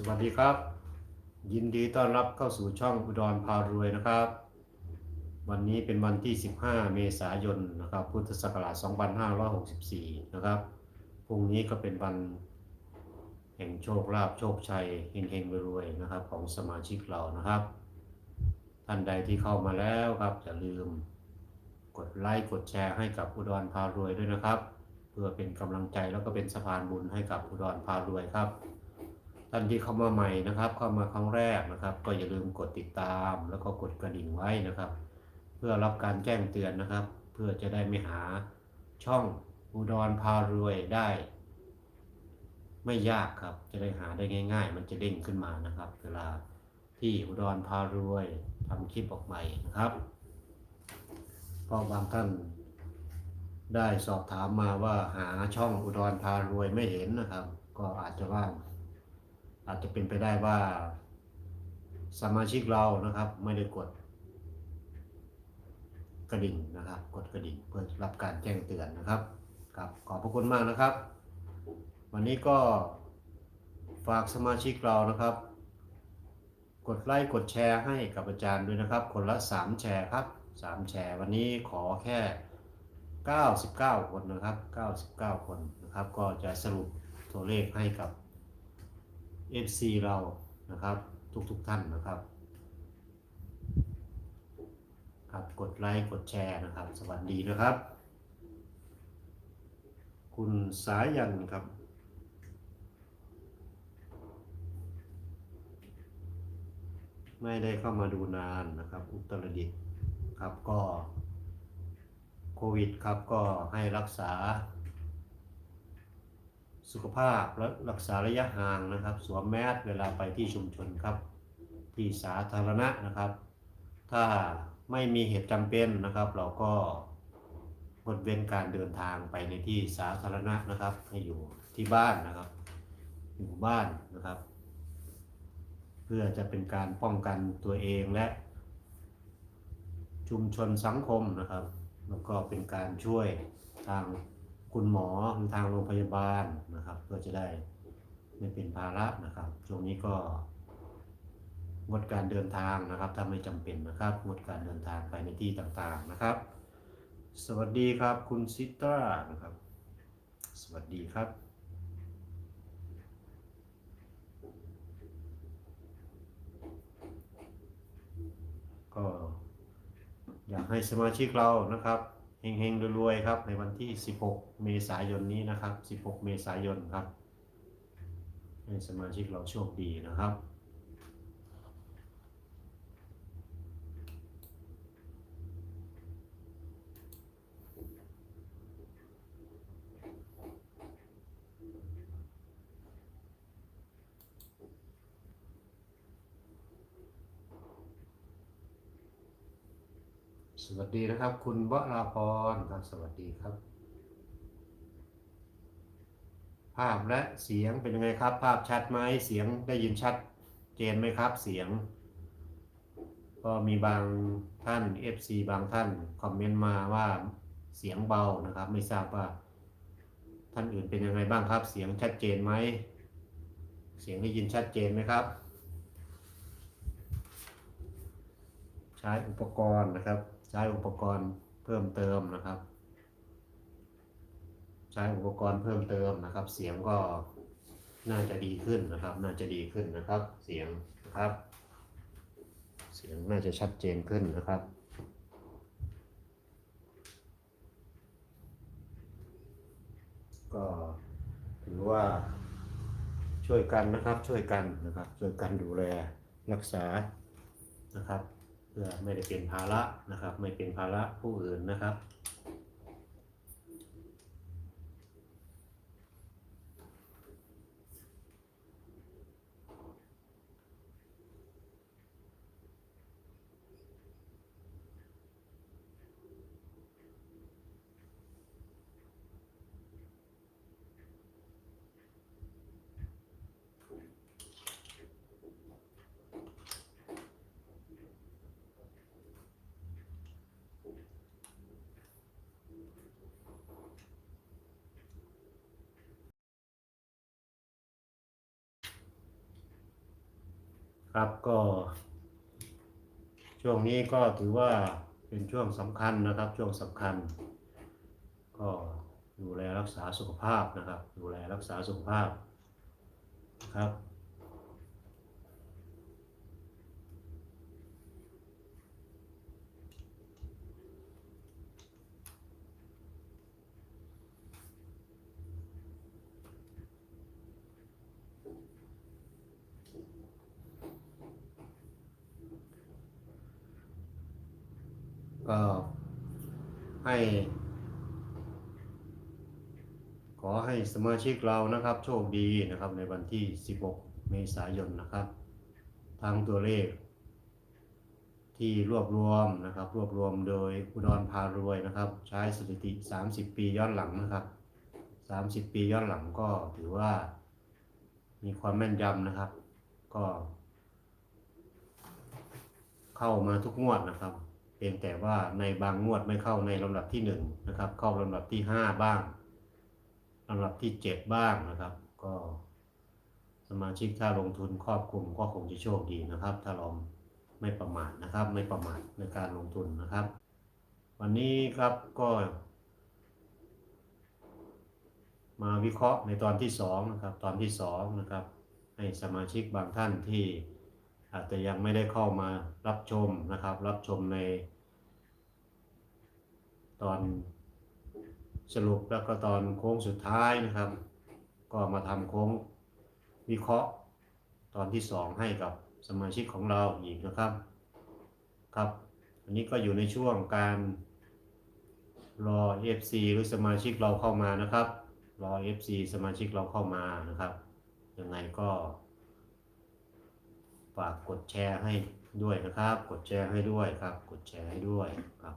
สวัสดีครับ ยินดีต้อนรับเข้าสู่ช่องอุดรพารวยนะครับ วันนี้เป็นวันที่ 15 เมษายนนะครับ พุทธศักราช 2564 นะครับพรุ่งนี้ก็เป็นวันแห่งโชคลาภโชคชัยเฮงเฮงรวยๆนะครับ ของสมาชิกเรานะครับ ท่านใดที่เข้ามาแล้วครับอย่าลืมกดไลค์กดแชร์ให้กับอุดรพารวยด้วยนะครับ เพื่อเป็นกำลังใจแล้วก็เป็นสะพานบุญให้กับอุดรพารวยครับ ท่านที่เข้ามาใหม่นะครับ เข้ามาครั้งแรกนะครับ ก็อย่าลืมกดติดตาม แล้วก็กดกระดิ่งไว้นะครับ เพื่อรับการแจ้งเตือนนะครับ เพื่อจะได้ไม่หาช่องอุดรพารวยได้ ไม่ยากครับจะได้หาได้ง่าย ๆ มันจะเด้งขึ้นมานะครับ เวลาที่อุดรพารวยทำคลิปออกใหม่นะครับเพราะบางท่านได้สอบถามมาว่าหาช่องอุดรพารวยไม่เห็นนะครับ ก็อาจจะว่า อาจจะเป็นไปได้ว่า สมาชิกเรานะครับ ไม่ได้กด กระดิ่งนะครับ กดกระดิ่งเพื่อรับการแจ้งเตือนนะครับครับขอบพระคุณมากนะครับ วันนี้ก็ฝากสมาชิกเรานะครับ กดไลค์กดแชร์ให้กับอาจารย์ด้วยนะครับ คนละ 3 แชร์ครับ 3 แชร์ วันนี้ขอแค่ 99 คนนะครับ 99 คนนะครับ ก็จะสรุปตัวเลขให้กับ FC เรานะครับ ทุกๆทท่านนะครับครับกดไลค์กดแชร์นะครับ สวัสดีนะครับ คุณสายันครับไม่ได้เข้ามาดูนานนะครับ อุตรดิตถ์ครับก็โควิดครับก็ให้รักษา สุขภาพและรักษาระยะห่างนะครับ สวมแมสเวลาไปที่ชุมชนครับ ที่สาธารณะนะครับ ถ้าไม่มีเหตุจำเป็นนะครับ เราก็งดเว้นการเดินทางไปในที่สาธารณะนะครับ ให้อยู่ที่บ้านนะครับ อยู่บ้านนะครับ เพื่อจะเป็นการป้องกันตัวเองและ ชุมชนสังคมนะครับ แล้วก็เป็นการช่วยทาง คุณหมอหรือทางโรงพยาบาลนะครับเพื่อจะได้ไม่เป็นภาระนะครับ ช่วงนี้ก็งดการเดินทางนะครับถ้าไม่จำเป็นนะครับงดการเดินทางไปในที่ต่างๆนะครับ สวัสดีครับคุณซิตรานะครับ สวัสดีครับก็อยากให้สมาชิกเรานะครับ เฮงๆรวยๆครับ ในวันที่ 16 เมษายนนี้นะครับ 16 เมษายนครับ ให้สมาชิกเราโชคดีนะครับ สวัสดีนะครับ คุณวราพรครับสวัสดีครับ ภาพและเสียงเป็นยังไงครับ ภาพชัดไหมเสียงได้ยินชัดเจนไหมครับ เสียง ก็มีบางท่าน FC บางท่านคอมเมนต์มาว่าเสียงเบานะครับ ไม่ทราบว่า ท่านอื่นเป็นยังไงบ้างครับ เสียงชัดเจนไหมเสียงได้ยินชัดเจนไหมครับ ใช้อุปกรณ์นะครับ ใช้อุปกรณ์เพิ่มเติมนะครับ ใช้อุปกรณ์เพิ่มเติมนะครับ เสียงก็น่าจะดีขึ้นนะครับ น่าจะดีขึ้นนะครับ เสียงนะครับ เสียงน่าจะชัดเจนขึ้นนะครับก็ถือว่าช่วยกันนะครับช่วยกันนะครับ ช่วยกันดูแลรักษานะครับ พื่อไม่ได้เป็นภาระนะครับ ไม่เป็นภาระผู้อื่นนะครับ ครับก็ ช่วงนี้ก็ถือว่าเป็นช่วงสำคัญนะครับ ช่วงสำคัญ ก็ดูแลรักษาสุขภาพนะครับ ดูแลรักษาสุขภาพครับ ก็ให้ ขอให้สมาชิกเรานะครับ โชคดีนะครับในวันที่ 16 เมษายนนะครับ ทางตัวเลข ที่รวบรวมนะครับ รวบรวมโดยอุดรพารวยนะครับ ใช้สถิติ 30 ปีย้อนหลังนะครับ 30 ปีย้อนหลังก็ถือว่ามีความแม่นยำนะครับ ก็ เข้ามาทุกงวดนะครับ เพียงแต่ว่าในบางงวดไม่เข้าในลำดับที่หนึ่งนะครับ เข้าลำดับที่ห้าบ้างลำดับที่เจ็ดบ้างนะครับ ก็สมาชิกถ้าลงทุนครอบคลุมก็คงจะโชคดีนะครับ ถ้าเราไม่ประมาทนะครับ ไม่ประมาทในการลงทุนนะครับ วันนี้ครับก็ มาวิเคราะห์ในตอนที่สองนะครับตอนที่สองนะครับให้สมาชิกบางท่านที่ อาจจะยังไม่ได้เข้ามารับชมนะครับ รับชมใน ตอนสรุปแล้วก็ตอนโค้งสุดท้ายนะครับ ก็มาทำโค้งวิเคราะห์ตอนที่สองให้กับสมาชิกของเราอีกนะครับครับอันนี้ก็อยู่ในช่วงการรอ FC หรือสมาชิกเราเข้ามานะครับ รอ FC สมาชิกเราเข้ามานะครับยังไงก็ ฝากกดแชร์ให้ด้วยนะครับ กดแชร์ให้ด้วยครับ กดแชร์ให้ด้วยครับ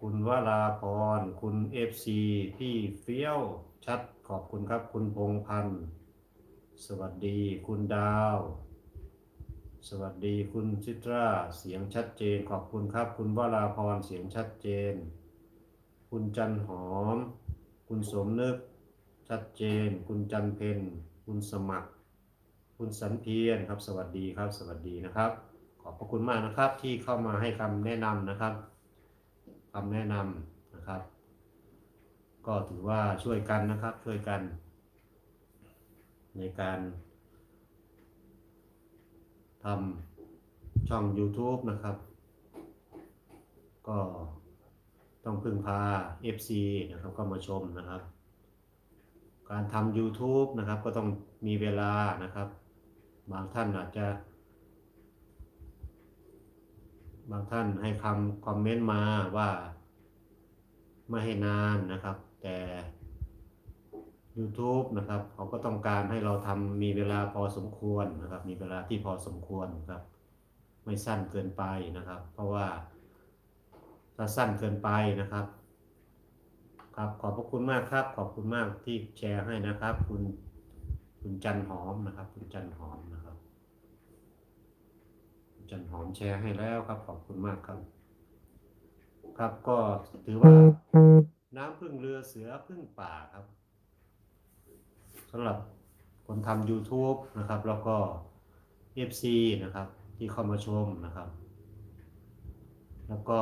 คุณวราพร คุณ FC พี่เฟี้ยวชัดขอบคุณครับ คุณพงพันธ์สวัสดีคุณดาว สวัสดีคุณชิตราเสียงชัดเจนขอบคุณครับ คุณวราพรเสียงชัดเจน คุณจันหอม คุณสมนึกชัดเจน คุณจันเพน คุณสมัคร คุณสันเพียรครับ สวัสดีครับ สวัสดีนะครับ ขอบพระคุณมากนะครับที่เข้ามาให้คำแนะนำนะครับคำแนะนำนะครับ ก็ถือว่าช่วยกันนะครับ ช่วยกัน ในการทำช่อง YouTube นะครับ ก็ต้องพึ่งพา FC นะครับก็มาชมนะครับ การทำ YouTube นะครับ ก็ต้องมีเวลานะครับ บางท่านอาจจะ บางท่านให้คำคอมเมนต์มาว่าไม่ให้นานนะครับ แต่ YouTube นะครับ เขาก็ต้องการให้เราทำมีเวลาพอสมควรนะครับ มีเวลาที่พอสมควรครับ ไม่สั้นเกินไปนะครับ เพราะว่าถ้าสั้นเกินไปนะครับ ครับขอบพระคุณมากครับ ขอบคุณมากที่แชร์ให้นะครับ คุณคุณจันหอมนะครับ คุณจันหอมนะครับคุณจันหอมแชร์ให้แล้วครับ ขอบคุณมากครับ ครับก็ถือว่าน้ำพึ่งเรือเสือพึ่งป่าครับสำหรับคนทำ YouTube นะครับ แล้วก็ FC นะครับ ที่เข้ามาชมนะครับ แล้วก็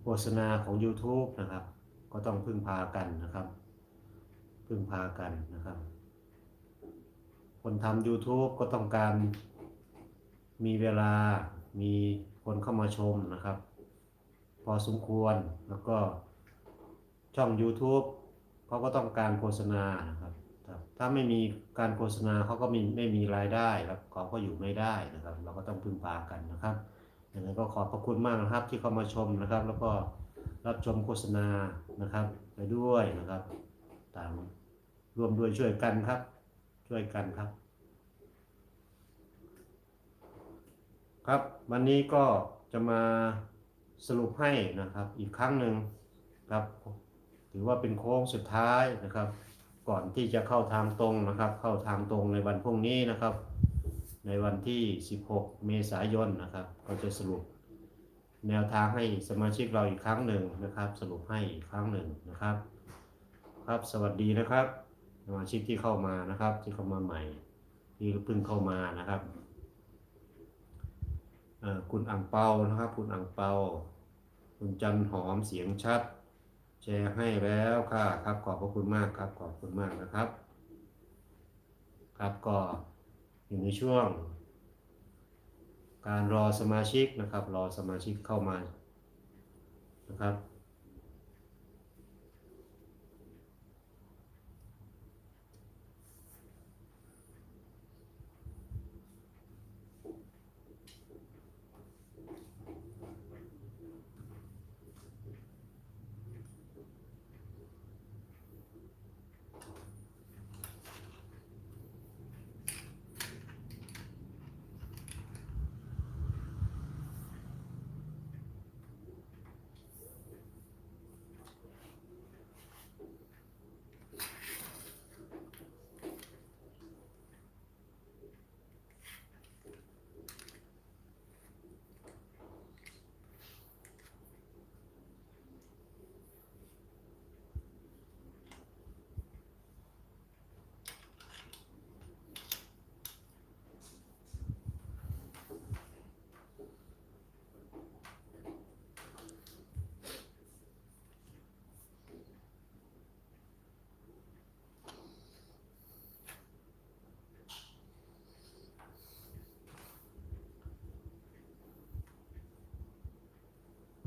โฆษณาของ YouTube นะครับ ก็ต้องพึ่งพากันนะครับ พึ่งพากันนะครับ คนทำ YouTube ก็ต้องการมีเวลามีคนเข้ามาชมนะครับ พอสมควรแล้วก็ช่อง YouTube เขาก็ต้องการโฆษณานะครับ ถ้าไม่มีการโฆษณาเขาก็มีไม่มีรายได้ครับเขาก็อยู่ไม่ได้นะครับ เราก็ต้องพึ่งพากันนะครับอย่างไรก็ขอบพระคุณมากนะครับที่เข้ามาชมนะครับ แล้วก็ รับชมโฆษณานะครับ ไปด้วยนะครับต่างร่วมด้วยช่วยกันครับ ช่วยกันครับ ครับ วันนี้ก็จะมาสรุปให้นะครับ อีกครั้งหนึ่งครับ ถือว่าเป็นโค้งสุดท้ายนะครับ ก่อนที่จะเข้าทางตรงนะครับ เข้าทางตรงในวันพรุ่งนี้นะครับ ในวันที่ 16 เมษายนนะครับ ก็จะสรุป แนวทางให้สมาชิกเราอีกครั้งหนึ่งนะครับ สรุปให้อีกครั้งหนึ่งนะครับ ครับสวัสดีนะครับ สมาชิกที่เข้ามานะครับ ที่เข้ามาใหม่ที่เพิ่งเข้ามานะครับเอ่อคุณอังเปานะครับ คุณอังเปาคุณจันหอมเสียงชัด แชร์ให้แล้วค่ะครับขอบพระคุณมากครับขอบคุณมากนะครับ ครับก็อยู่ในช่วง การรอสมาชิกนะครับ รอสมาชิกเข้ามานะครับ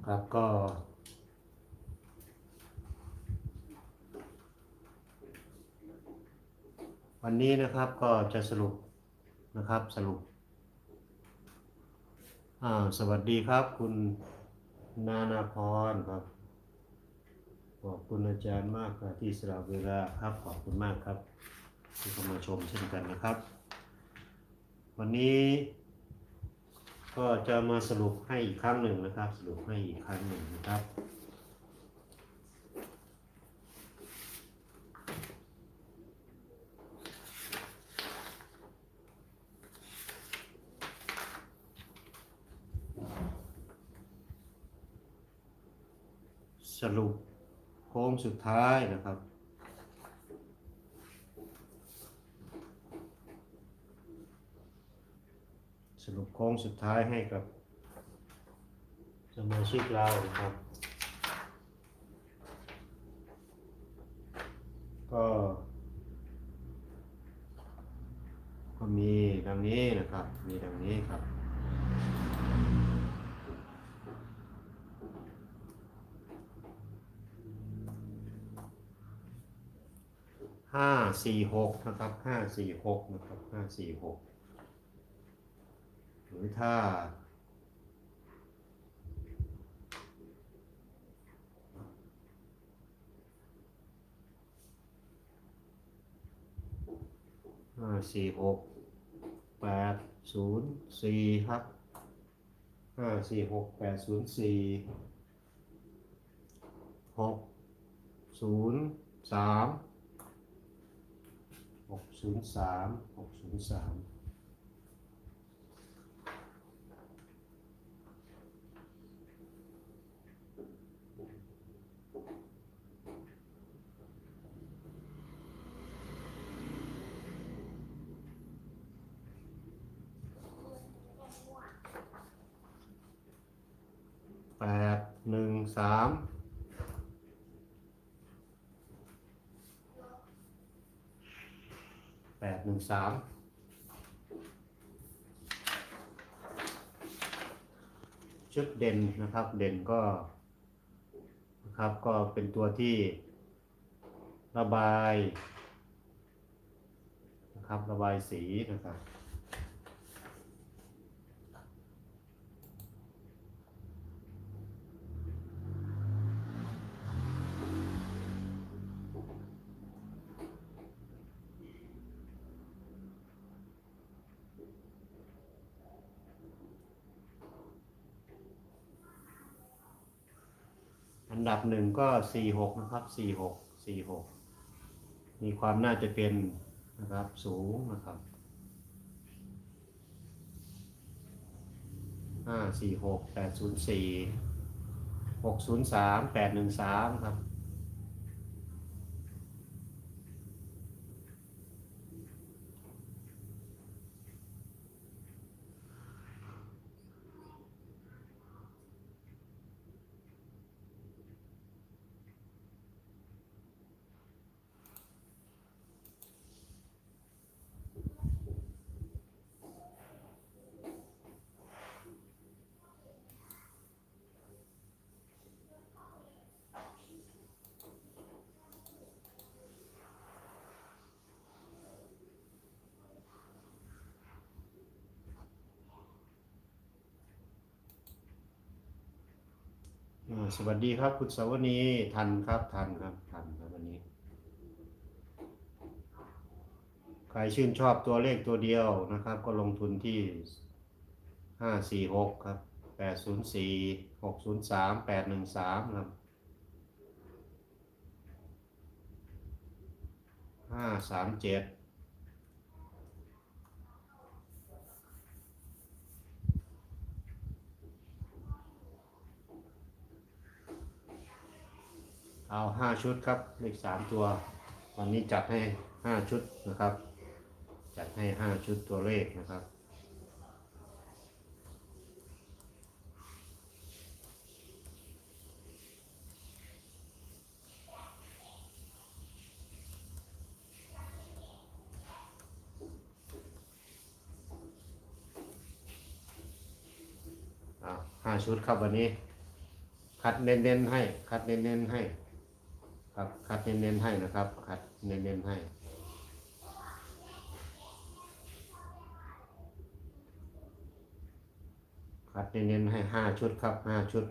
ครับก็ วันนี้นะครับก็จะสรุปนะครับสรุปอ่าสวัสดีครับ คุณนานาพรครับขอบคุณอาจารย์มากครับที่สละเวลาครับขอบคุณมากครับ ที่เข้ามาชมเช่นกันนะครับ วันนี้ ก็จะมาสรุปให้อีกครั้งหนึ่งนะครับ สรุปให้อีกครั้งหนึ่งนะครับ สรุปโค้งสุดท้ายนะครับ สรุป โค้งสุดท้ายให้กับสมาชิกเรานะครับ ก็ก็มีดังนี้นะครับ มีดังนี้ครับ ห้าสี่หกนะครับ ห้าสี่หกนะครับ ห้าสี่หก หรือถ้าห้า สี่หกแปดศูนย์สี่ครับห้าสี่หกแปดศูนย์สี่หกศูนย์สามหกศูนย์สามหกศูนย์สามแปด หนึ่งสามแปดหนึ่งสามชุดเด่นนะครับเด่นก็นะครับก็เป็นตัวที่ระบายนะครับระบายสีนะครับ ดับหนึ่งก็สี่หกนะครับสี่หกสี่หกมีความน่าจะเป็นนะครับสูงนะครับห้าสี่หกแปดศูนย์สี่หกศูนย์สามแปดหนึ่งสามครับ สวัสดีครับ คุณสวนีทันครับทันครับทันครับวันนี้ ใครชื่นชอบตัวเลขตัวเดียวนะครับ ก็ลงทุนที่ห้าสี่หกครับแปดศูนย์สี่หกศูนย์สามแปดหนึ่งสามครับห้าสามเจ็ด เอาห้าชุดครับเลขสามตัว วันนี้จัดให้ห้าชุดนะครับ จัดให้ห้าชุดตัวเลขนะครับอ่าห้าชุดครับวันนี้ คัดเน้นๆให้ คัดเน้นๆให้ ครับคัดเน้นๆให้นะครับ คัดเน้นๆให้คัดเน้นๆให้ห้าชุดครับห้าชุด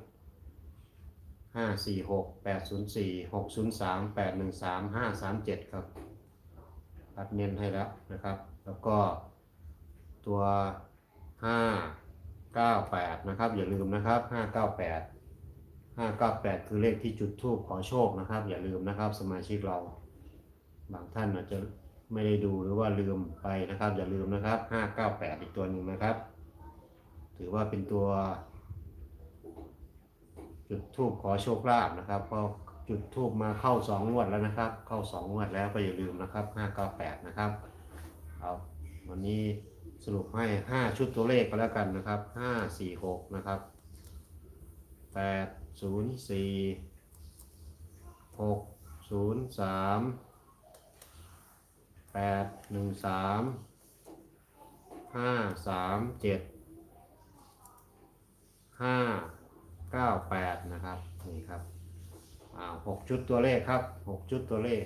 ห้าสี่หกแปดศูนย์สี่หกศูนย์สามแปดหนึ่งสามห้าสามเจ็ดครับคัดเน้นให้แล้วนะครับ แล้วก็ตัวห้าเก้าแปดนะครับ อย่าลืมนะครับห้าเก้าแปด ห้าเก้าแปดคือเลขที่จุดทูบขอโชคนะครับ อย่าลืมนะครับ สมาชิกเรา บางท่านอาจจะไม่ได้ดูหรือว่าลืมไปนะครับ อย่าลืมนะครับห้าเก้าแปดอีกตัวหนึ่งนะครับ ถือว่าเป็นตัว จุดทูบขอโชคลาภนะครับก็จุดทูบมาเข้าสองงวดแล้วนะครับ เข้าสองงวดแล้วก็อย่าลืมนะครับห้าเก้าแปดนะครับเอาวันนี้สรุปให้ห้าชุดตัวเลขก็แล้วกันนะครับห้าสี่หกนะครับ แปดศูนย์สี่หกศูนย์สามแปดหนึ่งสามห้าสามเจ็ดห้าเก้าแปดนะครับ นี่ครับอ่าหกชุดตัวเลขครับหกชุดตัวเลข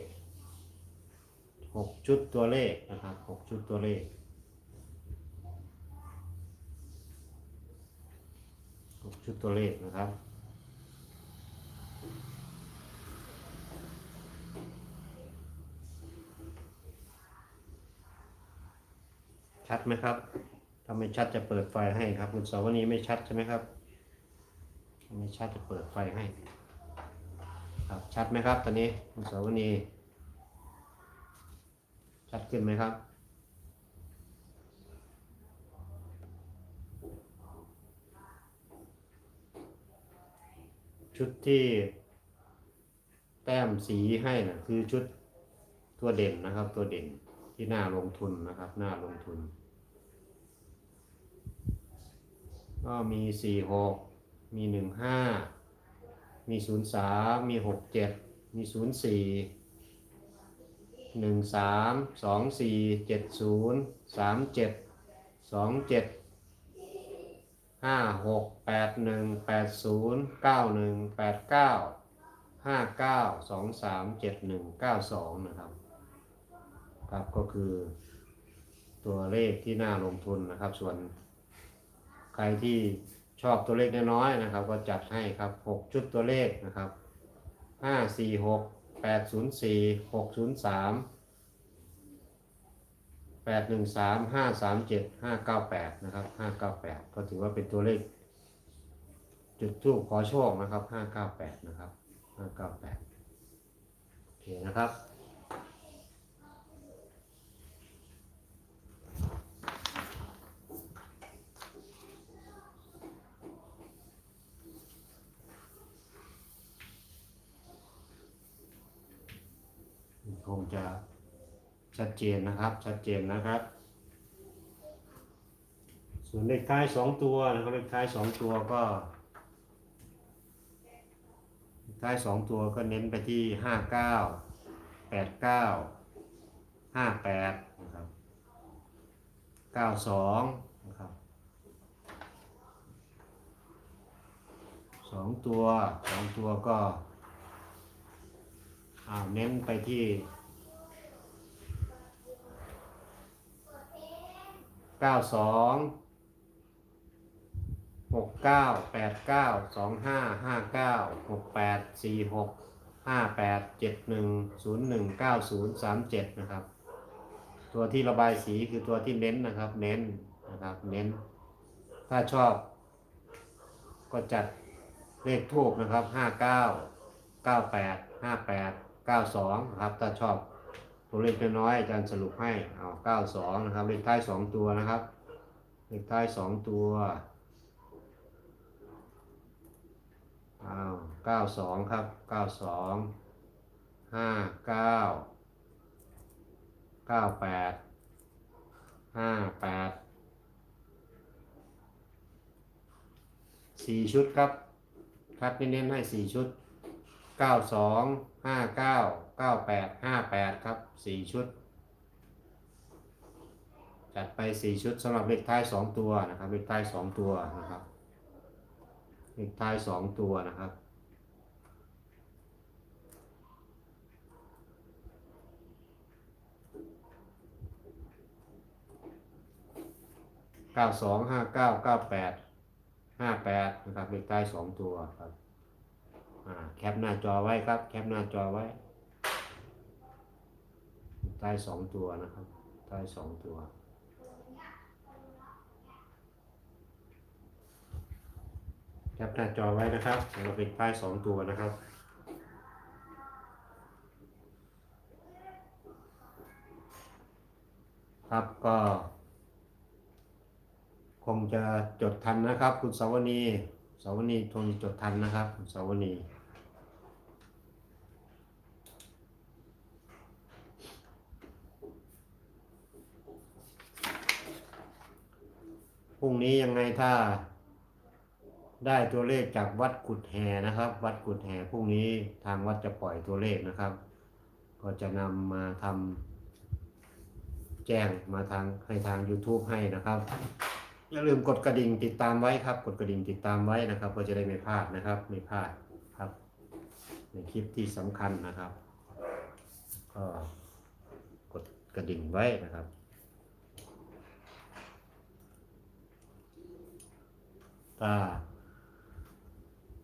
หกชุดตัวเลขนะครับหกชุดตัวเลขหก ชุดตัวเลขนะครับชัดไหมครับ ถ้าไม่ชัดจะเปิดไฟให้ครับ คุณสาวนี้ไม่ชัดใช่ไหมครับถ้าไม่ชัดจะเปิดไฟให้ ครับ ชัดไหมครับ ตอนนี้คุณสาวนี้ ชัดขึ้นไหมครับ ชุดที่แต้มสีให้นะคือชุดตัวเด่นนะครับ ตัวเด่นที่น่าลงทุนนะครับน่าลงทุน ก็มีสี่หกมีหนึ่งห้ามีศูนย์สามมีหกเจ็ดมีศูนย์สี่หนึ่งสามสองสี่เจ็ดศูนย์สามเจ็ดสองเจ็ด ห้าหกแปดหนึ่งแปดศูนย์เก้าหนึ่งแปดเก้าห้าเก้าสองสามเจ็ดหนึ่งเก้าสองนะครับ ครับก็คือตัวเลขที่น่าลงทุนนะครับ ส่วนใครที่ชอบตัวเลขน้อยๆนะครับ ก็จัดให้ครับ6ชุดตัวเลขนะครับ5 4 6 8 0 4 6 0 3 8 1 3 5 3 แปดหนึ่งสามห้าสามเจ็ดห้าเก้าแปดนะครับห้าเก้าแปดก็ถือว่าเป็นตัวเลข จุดทูบขอโชคนะครับห้าเก้าแปดนะครับห้าเก้าแปดโอเคนะครับคงจะ ชัดเจนนะครับ ชัดเจนนะครับ ส่วนเลขท้ายสองตัวนะครับเลขท้ายสองตัวก็ท้ายสองตัวก็เน้นไปที่ห้าเก้าแปดเก้าห้าแปดนะครับเก้าสองนะครับสองตัวสองตัวก็เน้นไปที่ เก้าสองหกเก้าแปดเก้าสองห้าห้าเก้าหกแปดสี่หกห้าแปดเจ็ดหนึ่งศูนย์หนึ่งเก้าศูนย์สามเจ็ดนะครับ ตัวที่ระบายสีคือตัวที่เน้นนะครับ เน้นนะครับเน้น ถ้าชอบ ก็จัดเลขทูบนะครับห้าเก้าเก้าแปดห้าแปดเก้าสองนะครับถ้าชอบ ตัวเลขน้อยอาจารย์สรุปให้เอาเก้าสองนะครับ เลขท้ายสองตัวนะครับ เลขท้ายสองตัวอ้าเก้าสองครับเก้าสองห้าเก้าเก้าแปดห้าแปดสี่ชุดครับคัดเน้นให้สี่ชุดเก้าสองห้าเก้า เก้าแปดห้าแปดครับสี่ชุด จัดไปสี่ชุดสำหรับเลขท้ายสองตัวนะครับเลขท้ายสองตัวนะครับเลขท้ายสองตัวนะครับเก้าสองห้าเก้าเก้าแปดห้าแปดนะครับเลขท้ายสองตัวครับอ่าแคปหน้าจอไว้ครับ แคปหน้าจอไว้ เลขท้ายสองตัวนะครับท้ายสองตัว แคปหน้าจอไว้นะครับสำหรับเลขท้ายสองตัวนะครับครับก็ คงจะจดทันนะครับ คุณสาวนีสาวนีคงจดทันนะครับ คุณสาวนี พรุ่งนี้ยังไงถ้า ได้ตัวเลขจากวัดกุดแห่นะครับ วัดกุดแห่พรุ่งนี้ทางวัดจะปล่อยตัวเลขนะครับ ก็จะนำมาทำแจ้งมาทางให้ทาง YouTube ให้นะครับอย่าลืมกดกระดิ่งติดตามไว้ครับ กดกระดิ่งติดตามไว้นะครับก็จะได้ไม่พลาดนะครับ ไม่พลาดครับ ในคลิปที่สำคัญนะครับ ก็กดกระดิ่งไว้นะครับ ถ้า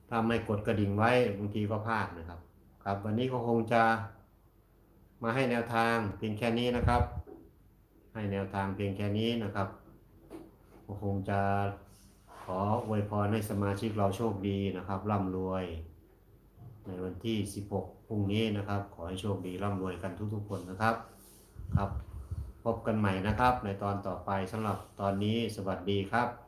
ถ้าไม่กดกระดิ่งไว้บางทีก็พลาดนะครับ ครับ วันนี้ก็คงจะมาให้แนวทางเพียงแค่นี้นะครับ ให้แนวทางเพียงแค่นี้นะครับก็คงจะขออวยพรให้สมาชิกเราโชคดีนะครับร่ำรวย ในวันที่ 16พรุ่งนี้นะครับ ขอให้โชคดีร่ำรวยกันทุกๆคนนะครับครับ พบกันใหม่นะครับ ในตอนต่อไปสำหรับตอนนี้สวัสดีครับ